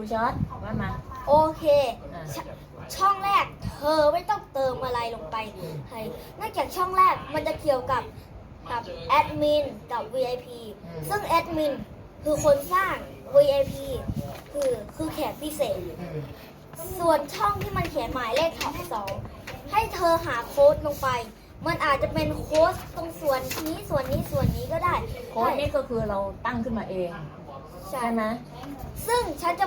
รูชอตว่ามา โอเคอ่าชช่องแรกเธอไม่ต้องเติมอะไรลงไปให้นอกจากช่องแรกมันจะเกี่ยวกับกับแอดมินกับ VIP ซึ่งแอดมินคือคนสร้าง VIP คือคือแขกพิเศษอืมส่วนช่องที่มันเขียนหมายเลขท็อปสองให้เธอหาโค้ดลงไป มันอาจจะเป็นโค้ดตรงส่วนนี้ส่วนนี้ส่วนนี้ก็ได้ โค้ดนี่ก็คือเราตั้งขึ้นมาเอง ใช่ใช่ไหมซึ่งฉันจะ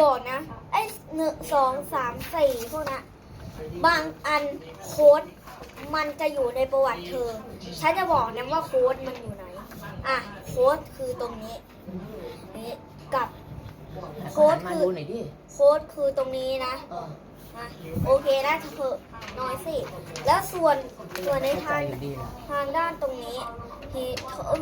บอกนะ ไอ้หนึ่งสองสามสี่พวกนะบางอันโค้ดมันจะอยู่ในประวัติเธอ ฉันจะบอกนะว่าโค้ดมันอยู่ไหน อะ โค้ดคือตรงนี้ นี่กับโค้ดหันมาคือดูหน่อยดิโค้ดคือตรงนี้นะเอออะโอเคนะเธอน้อยสิ แล้วส่วนส่วนในเข้าใจทางอยู่ดีนะทางด้านตรงนี้ที่เธอ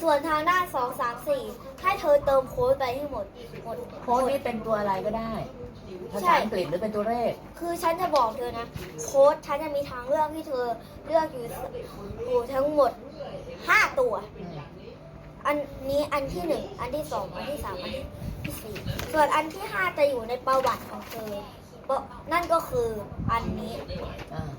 ส่วนทางด้านสองสามสี่ให้เธอเติมโค้ดไปให้หมดหมดโค้ดนี่เป็นตัวอะไรก็ได้ภาใช่ษาอังกฤษหรือเป็นตัวเลข คือฉันจะบอกเธอนะ โค้ดฉันจะมีทางเลือกที่เธอเลือกอยู่อยู่ทั้งหมดห้าตัวอืมอันนี้อันที่หนึ่งอันที่สองอันที่สามอันที่สี่ส่วนอันที่ห้าจะอยู่ในประวัติของเธอเพราะนั่นก็คืออันนี้อ่า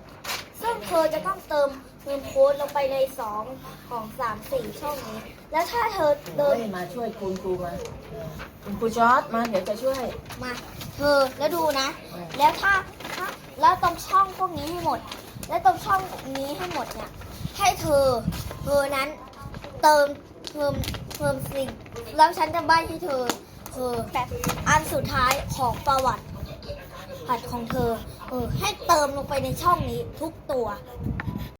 ซึ่งเธอจะต้องเติม เงินโค้ดลงไปในสองของสามสี่ช่องนี้ แล้วถ้าเธอเติเฮ้มยมาช่วยคุณครูมาเออคุณครูชอตมาเดี๋ยวจะช่วย มาเธอแล้วดูนะ แล้วถ้าถ้าแล้วตรงช่องพวกนี้ให้หมด แล้วตรงช่องนี้ให้หมดเนี่ย ให้เธอ เธอนั้นเติมเพิ่มเพิ่มสิ่ง แล้วฉันจะใบให้เธอ เธอแบบอันสุดท้ายของประวัติผัดของเธอ เออ ให้เติมลงไปในช่องนี้ทุกตัวอ